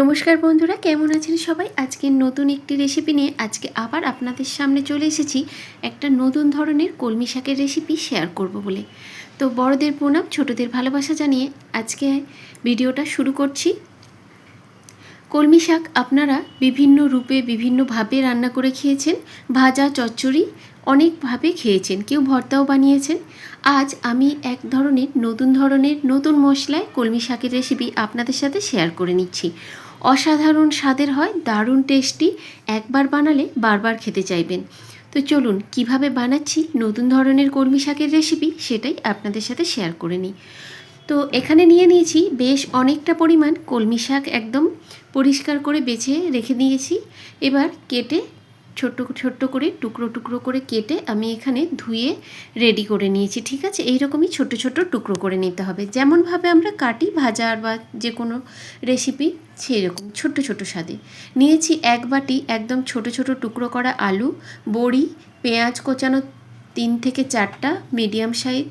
নমস্কার বন্ধুরা, কেমন আছেন সবাই? আজকে নতুন একটি রেসিপি নিয়ে আজকে আবার আপনাদের সামনে চলে এসেছি। একটা নতুন ধরনের কলমি শাকের রেসিপি শেয়ার করব বলে। তো বড়দের প্রণাম, ছোটদের ভালোবাসা জানিয়ে আজকে ভিডিওটা শুরু করছি। কলমি শাক আপনারা বিভিন্ন রূপে, বিভিন্নভাবে রান্না করে খেয়েছেন। ভাজা, চচ্চড়ি অনেকভাবে খেয়েছেন। কেউ ভর্তাও বানিয়েছেন। আজ আমি এক ধরনের নতুন ধরনের নতুন মশলায় কলমি শাকের রেসিপি আপনাদের সাথে শেয়ার করে নিচ্ছি। অসাধারণ স্বাদের হয়, দারুণ টেস্টি একবার বানালে বারবার খেতে চাইবেন। তো চলুন, কীভাবে বানাচ্ছি নতুন ধরনের কলমি শাকের রেসিপি সেটাই আপনাদের সাথে শেয়ার করে নিই। তো এখানে নিয়ে নিয়েছি বেশ অনেকটা পরিমাণ কলমি শাক একদম পরিষ্কার করে বেছে রেখে দিয়েছি। এবার কেটে ছোট্ট ছোট্ট করে, টুকরো টুকরো করে কেটে আমি এখানে ধুয়ে রেডি করে নিয়েছি, ঠিক আছে? এইরকমই ছোট ছোট টুকরো করে নিতে হবে। যেমনভাবে আমরা কাটি, ভাজা আর বা যে কোনো রেসিপি সেই রকম ছোট্ট ছোট স্বাদে। নিয়েছি এক বাটি একদম ছোট ছোট টুকরো করা আলু, বড়ি, পেঁয়াজ কোচানো তিন থেকে চারটা মিডিয়াম সাইজ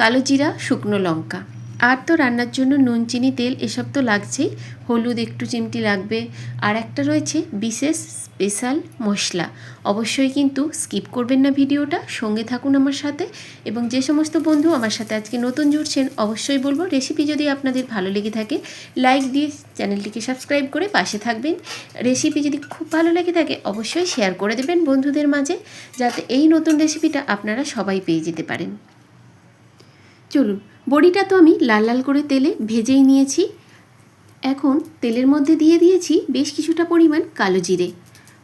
কালো জিরা, শুকনো লঙ্কা। আর তো রান্নার জন্য নুন, চিনি, তেল, এসব তো লাগছেই। হলুদ, একটু চিমটি লাগবে। আর একটা রয়েছে বিশেষ স্পেশাল মশলা। অবশ্যই কিন্তু স্কিপ করবেন না ভিডিওটা, সঙ্গে থাকুন আমার সাথে। এবং যে সমস্ত বন্ধু আমার সাথে আজকে নতুন জুড়ছেন, অবশ্যই বলব রেসিপি যদি আপনাদের ভালো লেগে থাকে, লাইক দিয়ে চ্যানেলটিকে সাবস্ক্রাইব করে পাশে থাকবেন। রেসিপি যদি খুব ভালো লেগে থাকে, অবশ্যই শেয়ার করে দেবেন বন্ধুদের মাঝে, যাতে এই নতুন রেসিপিটা আপনারা সবাই পেয়ে যেতে পারেন। চলুন বড়িটা তো আমি লাল লাল করে তেলে ভেজেই নিয়েছি। এখন তেলের মধ্যে দিয়ে দিয়েছি বেশ কিছুটা পরিমাণ কালো জিরে।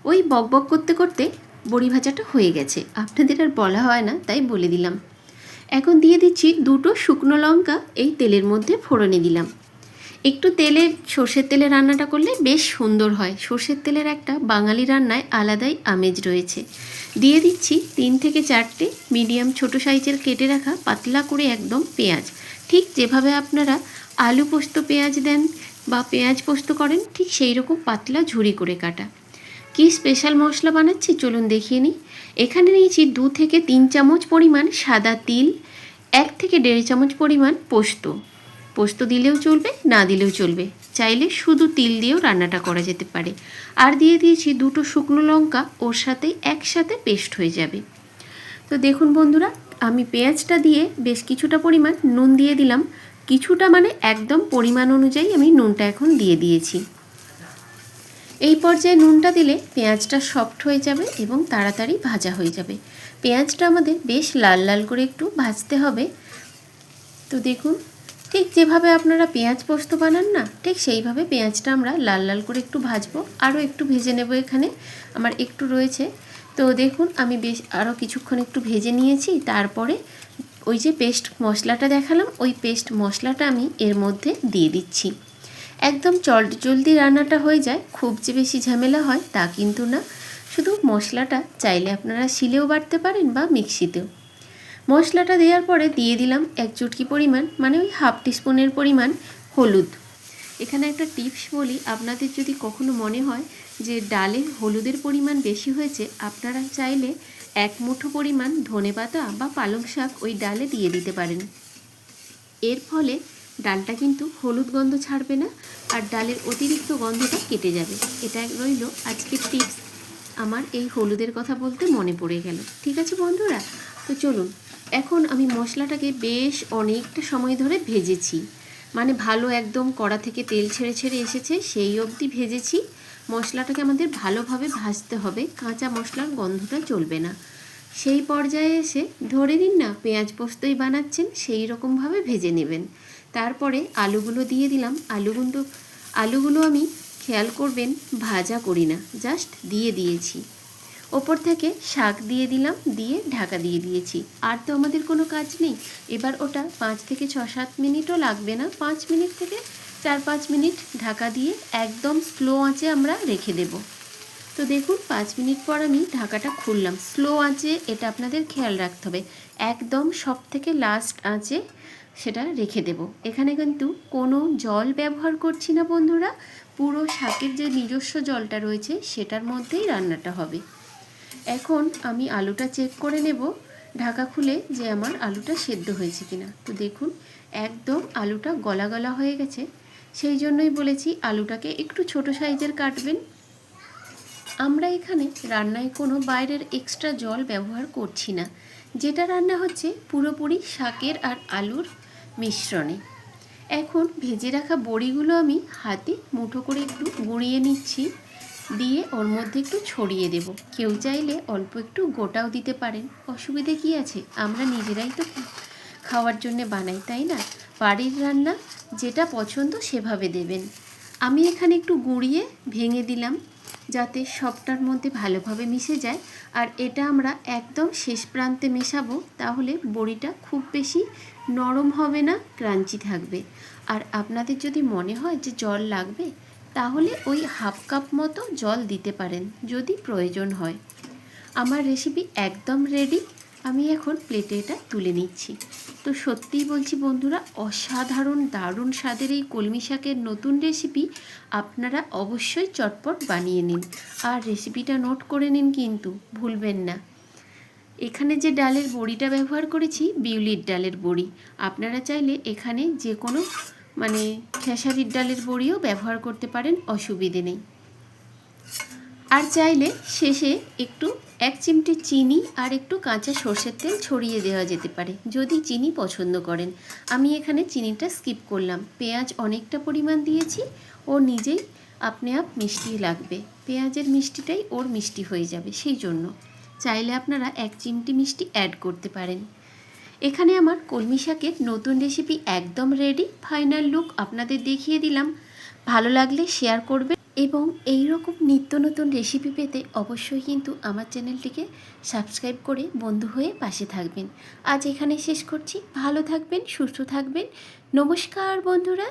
ওই বক বক করতে করতে বড়ি ভাজাটা হয়ে গেছে। আপনাদের আর বলা হয় না, তাই বলে দিলাম। এখন দিয়ে দিচ্ছি দুটো শুকনো লঙ্কা, এই তেলের মধ্যে ফোড়নে দিলাম। একটু তেলে সর্ষের তেলে রান্নাটা করলে বেশ সুন্দর হয়। সর্ষের তেলের একটা বাঙালি রান্নায় আলাদাই আমেজ রয়েছে। দিয়ে দিচ্ছি তিন থেকে চারটে মিডিয়াম ছোট সাইজের কেটে রাখা পাতলা করে একদম পেঁয়াজ। ঠিক যেভাবে আপনারা আলু পোস্ত পেঁয়াজ দেন বা পেঁয়াজ পোস্ত করেন, ঠিক সেই রকম পাতলা ঝুড়ি করে কাটা। কি স্পেশাল মশলা বানাচ্ছি চলুন দেখিয়ে নিই। এখানে নিয়েছি দু থেকে তিন চামচ পরিমাণ সাদা তিল, এক থেকে দেড় চামচ পরিমাণ পোস্ত। পোস্ত দিলেও চলবে, না দিলেও চলবে। চাইলে শুধু তিল দিয়েও রান্নাটা করা যেতে পারে। আর দিয়ে দিয়েছি দুটো শুকনো লঙ্কা, ওর সাথে একসাথে পেস্ট হয়ে যাবে। তো দেখুন বন্ধুরা, আমি পেঁয়াজটা দিয়ে বেশ কিছুটা পরিমাণ নুন দিয়ে দিলাম। কিছুটা মানে একদম পরিমাণ অনুযায়ী আমি নুনটা এখন দিয়ে দিয়েছি। এই পর্যায়ে নুনটা দিলে পেঁয়াজটা সফট হয়ে যাবে এবং তাড়াতাড়ি ভাজা হয়ে যাবে। পেঁয়াজটা আমাদের বেশ লাল লাল করে একটু ভাজতে হবে। তো দেখুন ঠিক যেভাবে আপনারা পেঁয়াজ পোস্ত বানান না, ঠিক সেইভাবে পেঁয়াজটা আমরা লাল লাল করে একটু ভাজবো। আরও একটু ভেজে নেব এখানে। আমার একটু রয়েছে। তো দেখুন, আমি বেশ আরও কিছুক্ষণ একটু ভেজে নিয়েছি। তারপরে ওই যে পেস্ট মশলাটা দেখালাম, ওই পেস্ট মশলাটা আমি এর মধ্যে দিয়ে দিচ্ছি। একদম চল জলদি রান্নাটা হয়ে যায়, খুব যে বেশি ঝামেলা হয় তা কিন্তু না। শুধু মশলাটা চাইলে আপনারা শিলেও বাটতে পারেন বা মিক্সিতেও। মশলাটা দেওয়ার পরে দিয়ে দিলাম এক চুটকি পরিমাণ মানে ওই হাফ টিস্পুনের পরিমাণ হলুদ। এখানে একটা টিপস বলি, আপনাদের যদি কখনো মনে হয় যে ডালে হলুদের পরিমাণ বেশি হয়েছে, আপনারা চাইলে এক মুঠো পরিমাণ ধনে পাতা বা পালং শাক ওই ডালে দিয়ে দিতে পারেন। এর ফলে ডালটা কিন্তু হলুদ গন্ধ ছাড়বে না, আর ডালের অতিরিক্ত গন্ধটা কেটে যাবে। এটা রইল আজকের টিপস। আমার এই হলুদের কথা বলতে মনে পড়ে গেল। ঠিক আছে বন্ধুরা? তো চলুন এখন আমি মশলাটাকে বেশ অনেকটা সময় ধরে ভেজেছি। মানে ভালো একদম কড়া থেকে তেল ছেড়ে ছেড়ে এসেছে, সেই অবধি ভেজেছি। মশলাটাকে আমাদের ভালোভাবে ভাজতে হবে, কাঁচা মশলার গন্ধটা চলবে না। সেই পর্যায়ে এসে ধরে নিন না, পেঁয়াজ পোস্তই বানাচ্ছেন, সেই রকমভাবে ভেজে নেবেন। তারপরে আলুগুলো দিয়ে দিলাম। আলুগুলো আলুগুলো আমি খেয়াল করবেন, ভাজা করি না, জাস্ট দিয়ে দিয়েছি। ওপর থেকে শাক দিয়ে দিলাম, দিয়ে ঢাকা দিয়ে দিয়েছি। আর তো আমাদের কোনো কাজ নেই। এবার ওটা পাঁচ থেকে ছ সাত মিনিটও লাগবে না। পাঁচ মিনিট থেকে চার পাঁচ মিনিট ঢাকা দিয়ে একদম স্লো আঁচে আমরা রেখে দেব। তো দেখুন, পাঁচ মিনিট পর আমি ঢাকাটা খুললাম। স্লো আঁচে এটা আপনাদের খেয়াল রাখতে হবে। একদম সব থেকে লাস্ট আঁচে সেটা রেখে দেব। এখানে কিন্তু কোনো জল ব্যবহার করছি না বন্ধুরা। পুরো শাকের যে নিজস্ব জলটা রয়েছে, সেটার মধ্যেই রান্নাটা হবে। এখন আমি আলুটা চেক করে নেব। ঢাকা খুলে যে আমার আলুটা সেদ্ধ হয়েছে কিনা। তো দেখুন, একদম আলুটা গলা গলা হয়ে গেছে। সেই জন্যই বলেছি আলুটাকে একটু ছোট সাইজের কাটবেন। আমরা এখানে রান্নায় কোনো বাইরের এক্সট্রা জল ব্যবহার করছি না। যেটা রান্না হচ্ছে পুরোপুরি শাকের আর আলুর মিশ্রণে। এখন ভেজে রাখা বড়িগুলো আমি হাতে মুঠো করে একটু গুঁড়িয়ে নিচ্ছি। দিয়ে ওর মধ্যে একটু ছড়িয়ে দেব। কেউ চাইলে অল্প একটু গোটাও দিতে পারেন। অসুবিধে কি আছে? আমরা নিজেরাই তো খাওয়ার জন্যে বানাই, তাই না? বাড়ির রান্না যেটা পছন্দ সেভাবে দেবেন। আমি এখানে একটু গুঁড়িয়ে ভেঙে দিলাম যাতে সবটার মধ্যে ভালোভাবে মিশে যায়। আর এটা আমরা একদম শেষ প্রান্তে মেশাবো, তাহলে বড়িটা খুব বেশি নরম হবে না, ক্রাঞ্চি থাকবে। আর আপনাদের যদি মনে হয় যে জল লাগবে তাহলে ওই হাফ কাপ মতো জল দিতে পারেন, যদি প্রয়োজন হয়। আমার রেসিপি একদম রেডি আমি এখন প্লেটে এটা তুলে নিচ্ছি। তো সত্যিই বলছি বন্ধুরা, অসাধারণ, দারুণ স্বাদের এই কলমি শাকের নতুন রেসিপি আপনারা অবশ্যই চটপট বানিয়ে নিন। আর রেসিপিটা নোট করে নিন কিন্তু, ভুলবেন না। এখানে যে ডালের বড়িটা ব্যবহার করেছি, বিউলির ডালের বড়ি। আপনারা চাইলে এখানে যে কোনো মানে খেসারির ডালের বড়িও ব্যবহার করতে পারেন, অসুবিধে নেই। আর চাইলে শেষে একটু এক চিমটি চিনি আর একটু কাঁচা সর্ষের তেল ছড়িয়ে দেওয়া যেতে পারে, যদি চিনি পছন্দ করেন। আমি এখানে চিনিটা স্কিপ করলাম। পেঁয়াজ অনেকটা পরিমাণ দিয়েছি, ও নিজেই আপনি আপ মিষ্টি লাগবে। পেঁয়াজের মিষ্টিটাই ওর মিষ্টি হয়ে যাবে, সেই জন্য। চাইলে আপনারা এক চিমটি মিষ্টি অ্যাড করতে পারেন। এখানে আমার কলমি শাকের নতুন রেসিপি একদম রেডি ফাইনাল লুক আপনাদের দেখিয়ে দিলাম। ভালো লাগলে শেয়ার করবেন এবং এই রকম নিত্য নতুন রেসিপি পেতে অবশ্যই কিন্তু আমার চ্যানেলটিকে সাবস্ক্রাইব করে বন্ধু হয়ে পাশে থাকবেন। আজ এখানে শেষ করছি। ভালো থাকবেন, সুস্থ থাকবেন। নমস্কার বন্ধুরা।